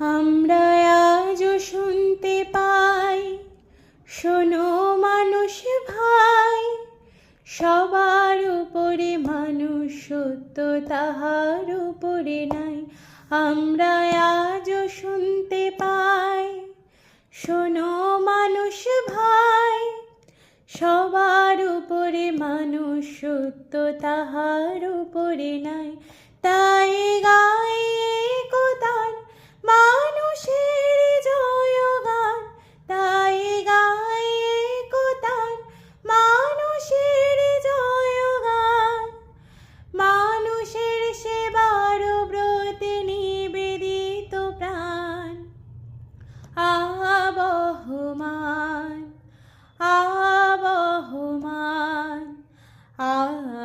আমরা আজও শুনতে পাই। শোনো মানুষ ভাই, সবার উপরে মানুষ সত্য তাহার উপরে নাই। আমরা আজও শুনতে পাই। শোনো মানুষ ভাই, সবার উপরে মানুষ সত্য তাহার উপরে নাই। তাই গাই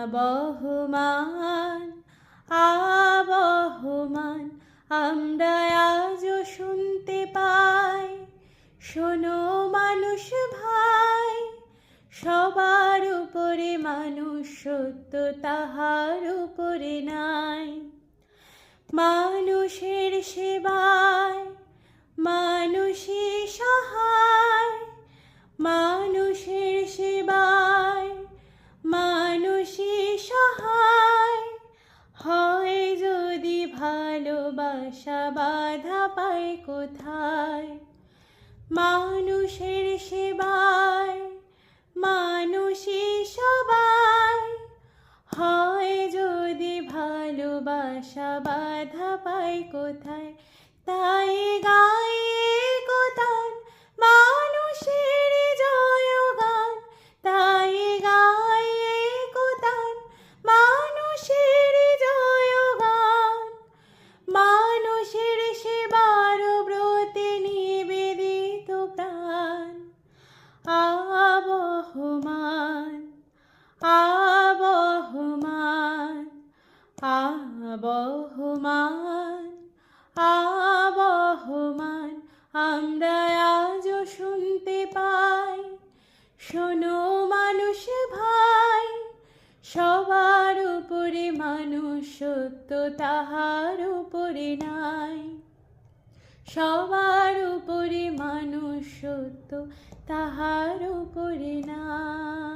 আবহমান আবহমান, আমরা আজও শুনতে পাই। শোনো মানুষ ভাই, সবার উপরে মানুষ সত্য তাহার উপরে নাই। মানুষের সেবায় মানুষই ভালোবাসা বাধা পায় কোথায়? মানুষের সেবায়, মানুষই সবাই। হয় যদি ভালোবাসা বাধা পায় কোথায়? তাই গায়ে মানুষের সেবার ব্রতে নিবেদিত প্রাণ। আবহমান আবহমান আবহমান আবহমান, আমরা আজও শুনতে পাই। শোনো মানুষ ভাই সবার উপরে মানুষ সত্য তাহার উপরে নাই। সবার উপরে মানুষ সত্য তাহার উপরে নাই।